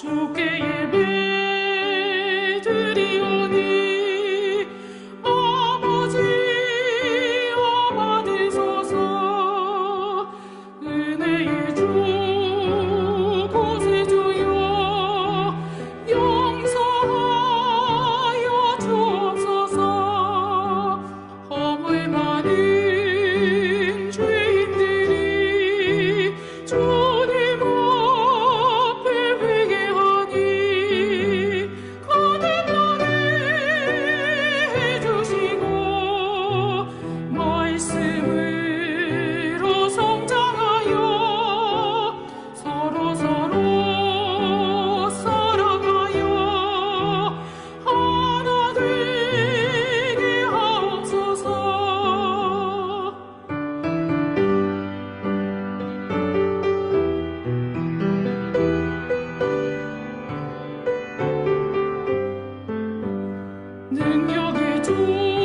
to gain. 말씀으로 성장하여 서로 서로 살아가요 하나 되게 하옵소서. 능력의 주